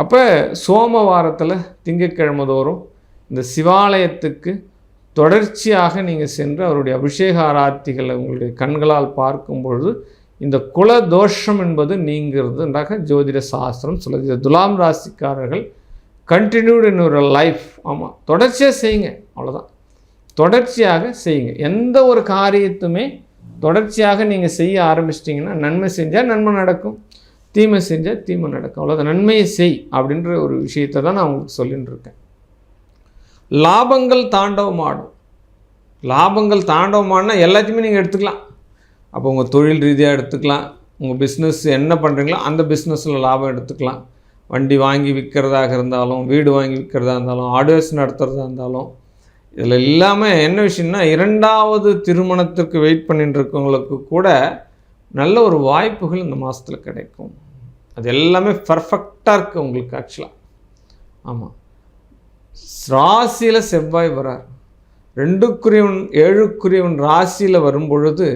அப்போ சோமவாரத்தில் திங்கக்கிழமை தோறும் இந்த சிவாலயத்துக்கு தொடர்ச்சியாக நீங்கள் சென்று அவருடைய அபிஷேக ஆராத்திகளை உங்களுடைய கண்களால் பார்க்கும் பொழுது இந்த குல தோஷம் என்பது நீங்கிறதுன்றாக ஜோதிட சாஸ்திரம் சொல்லுது. துலாம் ராசிக்காரர்கள் கண்டினியூட் இன் ஒரு லைஃப் ஆமாம் தொடர்ச்சியாக செய்யுங்க அவ்வளோதான் தொடர்ச்சியாக செய்யுங்க. எந்த ஒரு காரியத்துமே தொடர்ச்சியாக நீங்கள் செய்ய ஆரம்பிச்சிட்டிங்கன்னா நன்மை செஞ்சால் நன்மை நடக்கும். தீமை செஞ்சால் தீமை நடக்கும். அவ்வளோதான் நன்மையை செய் அப்படின்ற ஒரு விஷயத்தை தான் நான் உங்களுக்கு சொல்லின்னு இருக்கேன் லாபங்கள் தாண்டவமாடும். லாபங்கள் தாண்டவமாடினா எல்லாத்தையுமே நீங்கள் எடுத்துக்கலாம். அப்போ உங்கள் தொழில் ரீதியாக எடுத்துக்கலாம். உங்கள் பிஸ்னஸ் என்ன பண்ணுறீங்களோ அந்த பிஸ்னஸில் லாபம் எடுத்துக்கலாம். வண்டி வாங்கி விற்கிறதாக இருந்தாலும் வீடு வாங்கி விற்கிறதா இருந்தாலும் ஆடியோஸ் நடத்துகிறதா இருந்தாலும் இதில் எல்லாமே என்ன விஷயம்னா இரண்டாவது திருமணத்திற்கு வெயிட் பண்ணிட்டு இருக்கவங்களுக்கு கூட நல்ல ஒரு வாய்ப்புகள் இந்த மாதத்தில் கிடைக்கும். அது எல்லாமே பர்ஃபெக்டாக இருக்குது உங்களுக்கு ஆக்சுவலாக ஆமாம் ராசியில் செவ்வாய் வரார். ரெண்டுக்குரியவன் ஏழுக்குரியவன் ராசியில் வரும் பொழுது